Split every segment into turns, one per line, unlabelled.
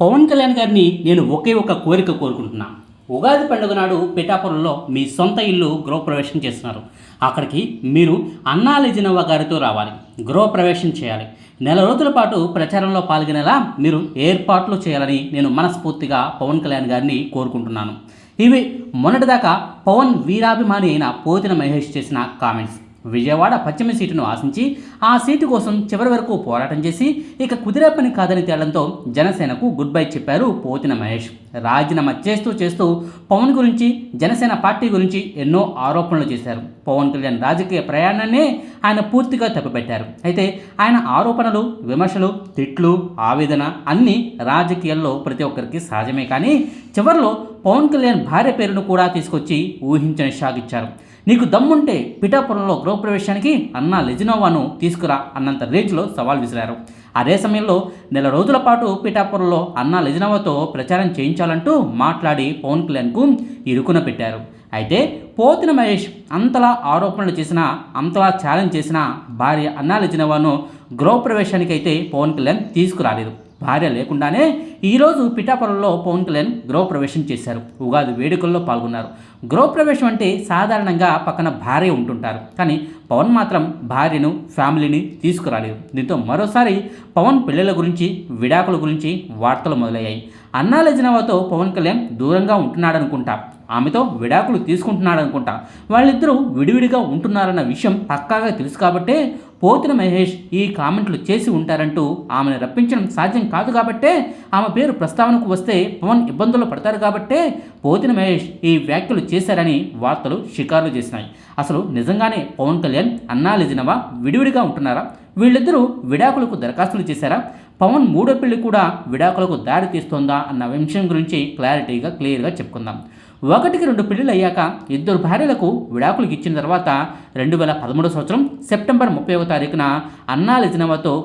పవన్ కళ్యాణ్ గారిని నేను ఒకే ఒక కోరిక కోరుకుంటున్నాను ఉగాది పండుగ నాడు పిఠాపురంలో మీ సొంత ఇల్లు గృహప్రవేశం చేస్తున్నారు. అక్కడికి మీరు అన్నా లెజినవ్వ గారితో రావాలి. గృహప్రవేశం చేయాలి. నెల రోజుల పాటు ప్రచారంలో పాల్గొనేలా మీరు ఏర్పాట్లు చేయాలని నేను మనస్ఫూర్తిగా పవన్ కళ్యాణ్ గారిని కోరుకుంటున్నాను. ఇవి మొన్నటిదాకా పవన్ వీరాభిమాని అయిన పోతిన మహేష్ చేసిన కామెంట్స్. విజయవాడ పశ్చిమ సీటును ఆశించి ఆ సీటు కోసం చివరి వరకు పోరాటం చేసి ఇక కుదిరే పని కాదని తేలడంతో జనసేనకు గుడ్ బై చెప్పారు పోతిన మహేష్. రాజీనామా చేస్తూ చేస్తూ పవన్ గురించి జనసేన పార్టీ గురించి ఎన్నో ఆరోపణలు చేశారు. పవన్ కళ్యాణ్ రాజకీయ ప్రయాణాన్నే ఆయన పూర్తిగా తప్పుపెట్టారు. అయితే ఆయన ఆరోపణలు విమర్శలు తిట్లు ఆవేదన అన్నీ రాజకీయాల్లో ప్రతి ఒక్కరికి సహజమే కానీ చివరిలో పవన్ కళ్యాణ్ భార్య పేరును కూడా తీసుకొచ్చి ఊహించని షాగిచ్చారు నీకు దమ్ముంటే పిఠాపురంలో గృహప్రవేశానికి అన్న లెజినోవాను తీసుకురా అన్నంత రేంజ్లో సవాల్ విసిరారు. అదే సమయంలో నెల రోజుల పాటు పిఠాపురంలో అన్న లెజినోవాతో ప్రచారం చేయించాలంటూ మాట్లాడి పవన్ కళ్యాణ్కు ఇరుకున పెట్టారు. అయితే పోతిన మహేష్ అంతలా ఆరోపణలు చేసినా అంతలా ఛాలెంజ్ చేసిన భార్య అన్నా లెజినోవాను గృహప్రవేశానికైతే పవన్ కళ్యాణ్ తీసుకురాలేదు. భార్య లేకుండానే ఈరోజు పిఠాపురంలో పవన్ కళ్యాణ్ గృహప్రవేశం చేశారు. ఉగాది వేడుకల్లో పాల్గొన్నారు. గృహప్రవేశం అంటే సాధారణంగా పక్కన భార్య ఉంటుంటారు. కానీ పవన్ మాత్రం భార్యను ఫ్యామిలీని తీసుకురాలేదు. దీంతో మరోసారి పవన్ పిల్లల గురించి విడాకుల గురించి వార్తలు మొదలయ్యాయి. అన్నాల జనాభాతో పవన్ కళ్యాణ్ దూరంగా ఉంటున్నాడనుకుంటా. ఆమెతో విడాకులు తీసుకుంటున్నాడనుకుంటా. వాళ్ళిద్దరూ విడివిడిగా ఉంటున్నారన్న విషయం పక్కాగా తెలుసు కాబట్టే పోతిన మహేష్ ఈ కామెంట్లు చేసి ఉంటారంటూ ఆమెను రప్పించడం సాధ్యం కాదు కాబట్టే ఆమె పేరు ప్రస్తావనకు వస్తే పవన్ ఇబ్బందులు పడతారు కాబట్టే పోతిన మహేష్ ఈ వ్యాఖ్యలు చేశారని వార్తలు షికారులు చేసినాయి. అసలు నిజంగానే పవన్ కళ్యాణ్ అన్నా లెజినవా విడివిడిగా ఉంటున్నారా? వీళ్ళిద్దరూ విడాకులకు దరఖాస్తులు చేశారా? పవన్ మూడో పెళ్ళి కూడా విడాకులకు దారి తీస్తోందా అన్న విషయం గురించి క్లారిటీగా క్లియర్గా చెప్పుకుందాం. ఒకటికి రెండు పెళ్ళిళ్ళు అయ్యాక ఇద్దరు భార్యలకు విడాకులు ఇచ్చిన తర్వాత రెండు వేల పదమూడో సంవత్సరం సెప్టెంబర్ ముప్పై తారీఖున అన్నా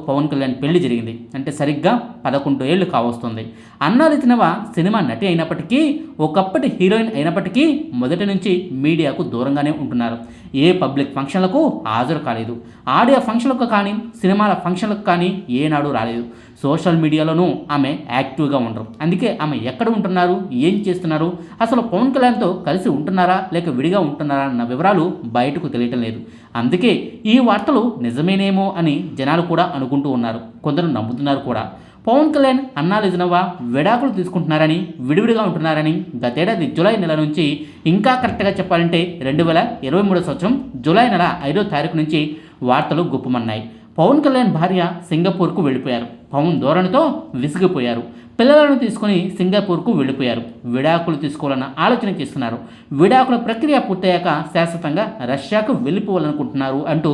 పవన్ కళ్యాణ్ పెళ్ళి జరిగింది. అంటే సరిగ్గా పదకొండు ఏళ్ళు కావస్తుంది. అన్నా లెజినవ సినిమా నటి అయినప్పటికీ ఒకప్పటి హీరోయిన్ అయినప్పటికీ మొదటి నుంచి మీడియాకు దూరంగానే ఉంటున్నారు. ఏ పబ్లిక్ ఫంక్షన్లకు హాజరు కాలేదు. ఆడియో ఫంక్షన్లకు కానీ సినిమాల ఫంక్షన్లకు కానీ ఏనాడు రాలేదు. సోషల్ మీడియాలోనూ ఆమె యాక్టివ్గా ఉండరు. అందుకే ఆమె ఎక్కడ ఉంటున్నారు ఏం చేస్తున్నారు అసలు పవన్ కళ్యాణ్తో కలిసి ఉంటున్నారా లేక విడిగా ఉంటున్నారా అన్న వివరాలు బయటకు తెలియటం లేదు. అందుకే ఈ వార్తలు నిజమేనేమో అని జనాలు కూడా అనుకుంటూ ఉన్నారు. కొందరు నమ్ముతున్నారు కూడా. పవన్ కళ్యాణ్ అన్నా లిజనవ్వ విడాకులు తీసుకుంటున్నారని విడివిడిగా ఉంటున్నారని గతేడాది జూలై నెల నుంచి ఇంకా కరెక్ట్గా చెప్పాలంటే రెండు వేల ఇరవై మూడో సంవత్సరం జూలై నెల ఐదో తారీఖు నుంచి వార్తలు గుప్పమన్నాయి. పవన్ కళ్యాణ్ భార్య సింగపూర్కు వెళ్ళిపోయారు. పవన్ ధోరణితో విసిగిపోయారు. పిల్లలను తీసుకుని సింగపూర్కు వెళ్ళిపోయారు. విడాకులు తీసుకోవాలన్న ఆలోచన చేస్తున్నారు. విడాకుల ప్రక్రియ పూర్తయ్యాక శాశ్వతంగా రష్యాకు వెళ్ళిపోవాలనుకుంటున్నారు అంటూ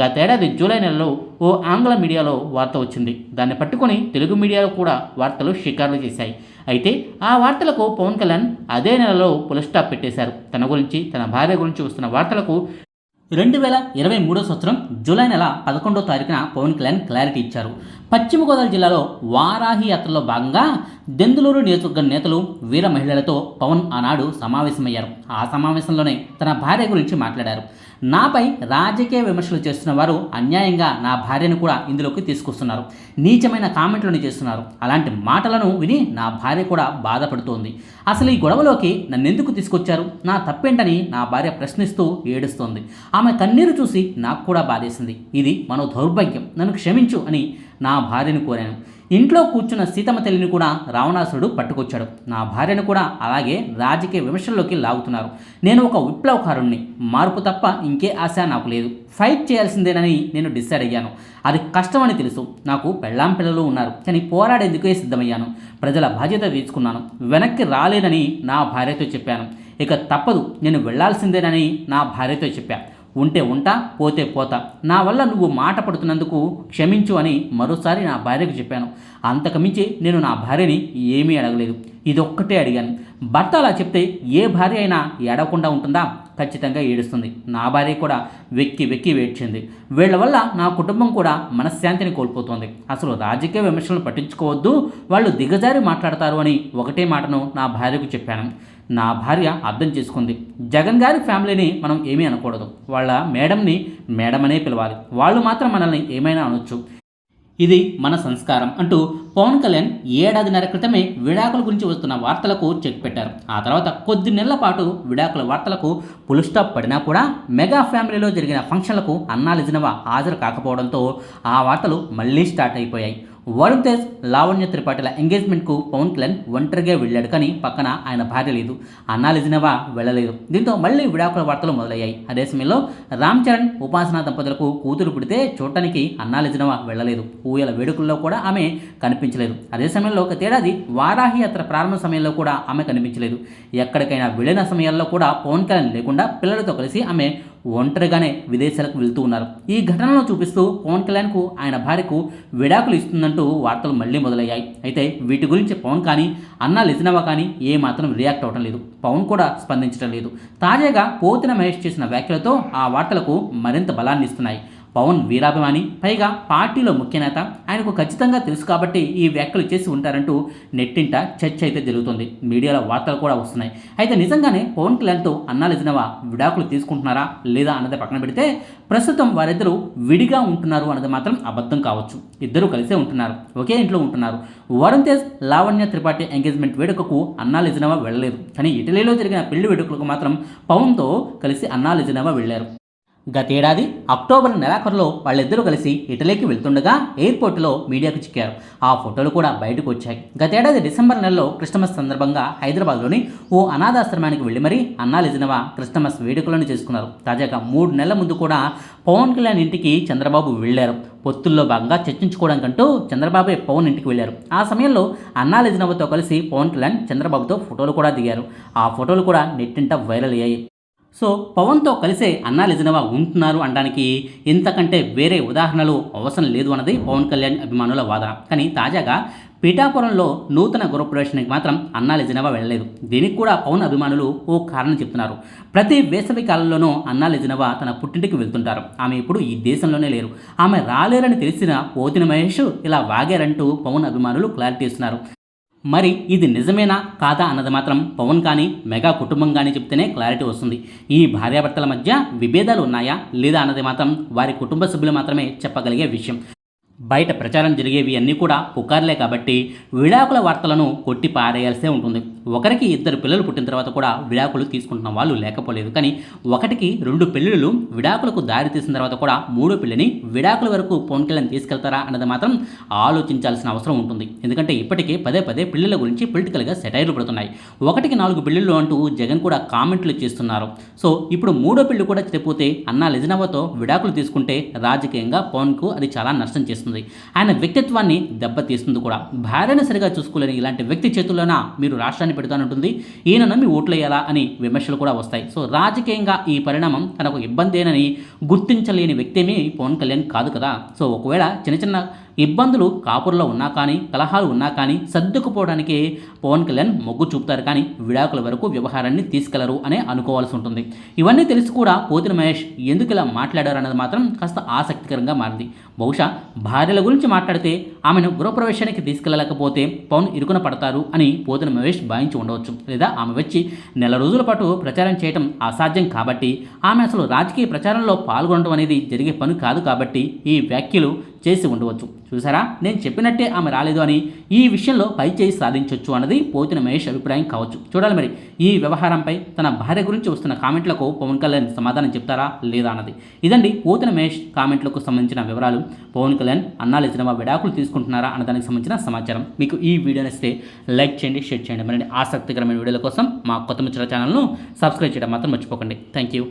గతేడాది జూలై నెలలో ఓ ఆంగ్ల మీడియాలో వార్త వచ్చింది. దాన్ని పట్టుకొని తెలుగు మీడియాలో కూడా వార్తలు షికారులు చేశాయి. అయితే ఆ వార్తలకు పవన్ కళ్యాణ్ అదే నెలలో పులస్టాప్ పెట్టేశారు. తన గురించి తన భార్య గురించి వస్తున్న వార్తలకు రెండు వేల ఇరవై మూడో సంవత్సరం జూలై నెల పదకొండో తారీఖున పవన్ కళ్యాణ్ క్లారిటీ ఇచ్చారు. పశ్చిమ గోదావరి జిల్లాలో వారాహి యాత్రలో భాగంగా దెందులూరు నియోజకవర్గం నేతలు వీర మహిళలతో పవన్ ఆనాడు సమావేశమయ్యారు. ఆ సమావేశంలోనే తన భార్య గురించి మాట్లాడారు. నాపై రాజకీయ విమర్శలు చేస్తున్న వారు అన్యాయంగా నా భార్యను కూడా ఇందులోకి తీసుకొస్తున్నారు. నీచమైన కామెంట్లను చేస్తున్నారు. అలాంటి మాటలను విని నా భార్య కూడా బాధపడుతోంది. అసలు ఈ గొడవలోకి నన్నెందుకు తీసుకొచ్చారు? నా తప్పేంటని నా భార్య ప్రశ్నిస్తూ ఏడుస్తోంది. ఆమె కన్నీరు చూసి నాకు కూడా బాధేసింది. ఇది మనో దౌర్భాగ్యం. నన్ను క్షమించు అని నా భార్యను కోరాను. ఇంట్లో కూర్చున్న సీతమ్మ తల్లిని కూడా రావణాసురుడు పట్టుకొచ్చాడు. నా భార్యను కూడా అలాగే రాజకీయ విమర్శల్లోకి లాగుతున్నారు. నేను ఒక విప్లవకారుణ్ణి. మార్పు తప్ప ఇంకే ఆశ నాకు లేదు. ఫైట్ చేయాల్సిందేనని నేను డిసైడ్ అయ్యాను. అది కష్టమని తెలుసు. నాకు పెళ్ళాం పిల్లలు ఉన్నారు. కానీ పోరాడేందుకే సిద్ధమయ్యాను. ప్రజల బాధ్యత తీసుకున్నాను వెనక్కి రాలేనని నా భార్యతో చెప్పాను. ఇక తప్పదు. నేను వెళ్ళాల్సిందేనని నా భార్యతో చెప్పాను ఉంటే ఉంటా పోతే పోతా. నా వల్ల నువ్వు మాట పడుతున్నందుకు క్షమించు అని మరోసారి నా భార్యకు చెప్పాను. అంతకుమించి నేను నా భార్యని ఏమీ అడగలేదు. ఇదొక్కటే అడిగాను. భర్త అలా చెప్తే ఏ భార్య అయినా ఏడవకుండా ఉంటుందా? ఖచ్చితంగా ఏడుస్తుంది. నా భార్య కూడా వెక్కి వెక్కి వేడ్చింది వీళ్ళ వల్ల నా కుటుంబం కూడా మనశ్శాంతిని కోల్పోతోంది. అసలు రాజకీయ విమర్శలను పట్టించుకోవద్దు. వాళ్ళు దిగజారి మాట్లాడతారు అని ఒకటే మాటను నా భార్యకు చెప్పాను. నా భార్య అర్థం చేసుకుంది. జగన్ గారి ఫ్యామిలీని మనం ఏమీ అనకూడదు. వాళ్ళ మేడంని మేడం అనే పిలవాలి. వాళ్ళు మాత్రం మనల్ని ఏమైనా అనొచ్చు. ఇది మన సంస్కారం అంటూ పవన్ కళ్యాణ్ ఏడాదిన్నర క్రితమే విడాకుల గురించి వస్తున్న వార్తలకు చెక్ పెట్టారు. ఆ తర్వాత కొద్ది నెలల పాటు విడాకుల వార్తలకు పుల్ స్టాప్ పడినా కూడా మెగా ఫ్యామిలీలో జరిగిన ఫంక్షన్లకు అన్నాలిజినవా హాజరు కాకపోవడంతో ఆ వార్తలు మళ్ళీ స్టార్ట్ అయిపోయాయి. వరుణ్ తేజ్ లావణ్య త్రిపాఠిల ఎంగేజ్మెంట్కు పవన్ కళ్యాణ్ ఒంటరిగా వెళ్ళాడు కానీ పక్కన ఆయన భార్య లేదు. అన్నాలిజినవా వెళ్ళలేదు. దీంతో మళ్ళీ విడాకుల వార్తలు మొదలయ్యాయి. అదే సమయంలో రామ్ చరణ్ ఉపాసన దంపతులకు కూతురు పుడితే చూడటానికి అన్నాలిజినవా వెళ్ళలేదు. ఊయల వేడుకల్లో కూడా ఆమె కనిపించలేదు. అదే సమయంలో ఒక తేడాది వారాహి యాత్ర ప్రారంభ సమయంలో కూడా ఆమె కనిపించలేదు. ఎక్కడికైనా వెళ్ళిన సమయాల్లో కూడా పవన్ కళ్యాణ్ లేకుండా పిల్లలతో కలిసి ఆమె ఒంటరిగానే విదేశాలకు వెళ్తూ ఉన్నారు. ఈ ఘటనలో చూపిస్తూ పవన్ కళ్యాణ్కు ఆయన భార్యకు విడాకులు ఇస్తుందంటూ వార్తలు మళ్ళీ మొదలయ్యాయి. అయితే వీటి గురించి పవన్ కానీ అన్న లిసినవా కానీ ఏమాత్రం రియాక్ట్ అవ్వడం లేదు. పవన్ కూడా స్పందించడం లేదు. తాజాగా పోతిన మహేష్ చేసిన వ్యాఖ్యలతో ఆ వార్తలకు మరింత బలాన్ని ఇస్తున్నాయి పవన్ వీరాభిమాని పైగా పార్టీలో ముఖ్య నేత. ఆయనకు ఖచ్చితంగా తెలుసు కాబట్టి ఈ వ్యాఖ్యలు చేసి ఉంటారంటూ నెట్టింట చర్చ అయితే జరుగుతుంది. మీడియాలో వార్తలు కూడా వస్తున్నాయి. అయితే నిజంగానే పవన్ కళ్యాణ్తో అన్నాలిజినవా విడాకులు తీసుకుంటున్నారా లేదా అన్నది పక్కన పెడితే ప్రస్తుతం వారిద్దరూ విడిగా ఉంటున్నారు అన్నది మాత్రం అబద్ధం కావచ్చు. ఇద్దరు కలిసే ఉంటున్నారు. ఒకే ఇంట్లో ఉంటున్నారు. వరుణ్ తేజ్ లావణ్య త్రిపాఠి ఎంగేజ్మెంట్ వేడుకకు అన్నాలిజినవా వెళ్ళలేదు. కానీ ఇటలీలో జరిగిన పెళ్ళి వేడుకలకు మాత్రం పవన్తో కలిసి అన్నాలిజినవా వెళ్ళారు. గతేడాది అక్టోబర్ నెలాఖరులో వాళ్ళిద్దరూ కలిసి ఇటలీకి వెళ్తుండగా ఎయిర్పోర్టులో మీడియాకు చిక్కారు. ఆ ఫోటోలు కూడా బయటకు వచ్చాయి. గతేడాది డిసెంబర్ నెలలో క్రిస్టమస్ సందర్భంగా హైదరాబాద్లోని ఓ అనాథాశ్రమానికి వెళ్ళి మరీ అన్నాలిజినవా క్రిస్టమస్ వేడుకలను చేసుకున్నారు. తాజాగా మూడు నెలల ముందు కూడా పవన్ కళ్యాణ్ ఇంటికి చంద్రబాబు వెళ్ళారు పొత్తుల్లో భాగంగా చర్చించుకోవడానికంటూ చంద్రబాబు పవన్ ఇంటికి వెళ్ళారు ఆ సమయంలో అన్నాలిజినవతో కలిసి పవన్ కళ్యాణ్ చంద్రబాబుతో ఫోటోలు కూడా దిగారు. ఆ ఫోటోలు కూడా నెట్టింట వైరల్ అయ్యాయి. సో పవన్తో కలిసే అన్నా లిజనవా ఉంటున్నారు అనడానికి ఇంతకంటే వేరే ఉదాహరణలు అవసరం లేదు అన్నది పవన్ కళ్యాణ్ అభిమానుల వాదన. కానీ తాజాగా పీఠాపురంలో నూతన గృహప్రవేశానికి మాత్రం అన్నా జనవా వెళ్ళలేదు. దీనికి కూడా పవన్ అభిమానులు ఓ కారణం చెప్తున్నారు. ప్రతి వేసవి కాలంలోనూ అన్నా లిజనవా తన పుట్టింటికి వెళ్తుంటారు. ఆమె ఇప్పుడు ఈ దేశంలోనే లేరు. ఆమె రాలేరని తెలిసిన పోతిన మహేష్ ఇలా వాగారంటూ పవన్ అభిమానులు క్లారిటీ ఇస్తున్నారు. మరి ఇది నిజమేనా కాదా అన్నది మాత్రం పవన్ కానీ మెగా కుటుంబం కానీ చెప్తేనే క్లారిటీ వస్తుంది. ఈ భార్యాభర్తల మధ్య విభేదాలు ఉన్నాయా లేదా అన్నది మాత్రం వారి కుటుంబ సభ్యులు మాత్రమే చెప్పగలిగే విషయం. బయట ప్రచారం జరిగేవి అన్నీ కూడా పుకార్లే కాబట్టి విడాకుల వార్తలను కొట్టి పారేయాల్సే ఉంటుంది. ఒకరికి ఇద్దరు పిల్లలు పుట్టిన తర్వాత కూడా విడాకులు తీసుకుంటున్న వాళ్ళు లేకపోలేదు. కానీ ఒకటికి రెండు పెళ్ళిళ్ళు విడాకులకు దారి తీసిన తర్వాత కూడా మూడో పిల్లని విడాకుల వరకు పవన్ కళ్యాణ్ తీసుకెళ్తారా అన్నది మాత్రం ఆలోచించాల్సిన అవసరం ఉంటుంది. ఎందుకంటే ఇప్పటికే పదే పదే పిల్లల గురించి పొలిటికల్గా సెటైర్లు పడుతున్నాయి. ఒకటికి నాలుగు పెళ్ళిళ్ళు అంటూ జగన్ కూడా కామెంట్లు చేస్తున్నారు. సో ఇప్పుడు మూడో పెళ్ళి కూడా చెడిపోతే అన్నా లెజనవతో విడాకులు తీసుకుంటే రాజకీయంగా పవన్కు అది చాలా నష్టం చేస్తుంది. ఆయన వ్యక్తిత్వాన్ని దెబ్బతీస్తుంది కూడా. భార్యను సరిగా చూసుకోలేని ఇలాంటి వ్యక్తి చేతుల్లోన మీరు రాష్ట్రాన్ని పెడతానంటుంది. ఈయన నమ్మి ఓట్లేయాలా అని విమర్శలు కూడా వస్తాయి. సో రాజకీయంగా ఈ పరిణామం తనకు ఇబ్బందేనని గుర్తించలేని వ్యక్తేమీ పవన్ కళ్యాణ్ కాదు కదా. సో ఒకవేళ చిన్న చిన్న ఇబ్బందులు కాపుర్లో ఉన్నా కానీ కలహాలు ఉన్నా కానీ సర్దుకుపోవడానికి పవన్ కళ్యాణ్ మొగ్గు చూపుతారు కానీ విడాకుల వరకు వ్యవహారాన్ని తీసుకెళ్ళరు అనే అనుకోవాల్సి ఉంటుంది. ఇవన్నీ తెలిసి కూడా పోతిన మహేష్ ఎందుకు ఇలా మాట్లాడారు అన్నది మాత్రం కాస్త ఆసక్తికరంగా మారింది. బహుశా భార్యల గురించి మాట్లాడితే ఆమెను గృహప్రవేశానికి తీసుకెళ్ళకపోతే పవన్ ఇరుకున పడతారు అని పోతిన మహేష్ భావించి ఉండవచ్చు. లేదా ఆమె వచ్చి నెల రోజుల పాటు ప్రచారం చేయడం అసాధ్యం కాబట్టి ఆమె అసలు రాజకీయ ప్రచారంలో పాల్గొనడం అనేది జరిగే పని కాదు కాబట్టి ఈ వ్యాఖ్యలు చేసి ఉండవచ్చు. చూసారా నేను చెప్పినట్టే ఆమె రాలేదు అని ఈ విషయంలో పై చేయి సాధించవచ్చు అన్నది పోతిన మహేష్ అభిప్రాయం కావచ్చు. చూడాలి మరి ఈ వ్యవహారంపై తన భార్య గురించి వస్తున్న కామెంట్లకు పవన్ కళ్యాణ్ సమాధానం చెప్తారా లేదా అన్నది. ఇదండి పోతిన మహేష్ కామెంట్లకు సంబంధించిన వివరాలు. పవన్ కళ్యాణ్ అన్నాలు సినిమా విడాకులు తీసుకుంటున్నారా అన్న దానికి సంబంధించిన సమాచారం. మీకు ఈ వీడియో నచ్చితే లైక్ చేయండి షేర్ చేయండి. మరి ఆసక్తికరమైన వీడియోల కోసం మా కొత్త ముచ్చట ఛానల్ను సబ్స్క్రైబ్ చేయడం మాత్రం మర్చిపోకండి. Thank you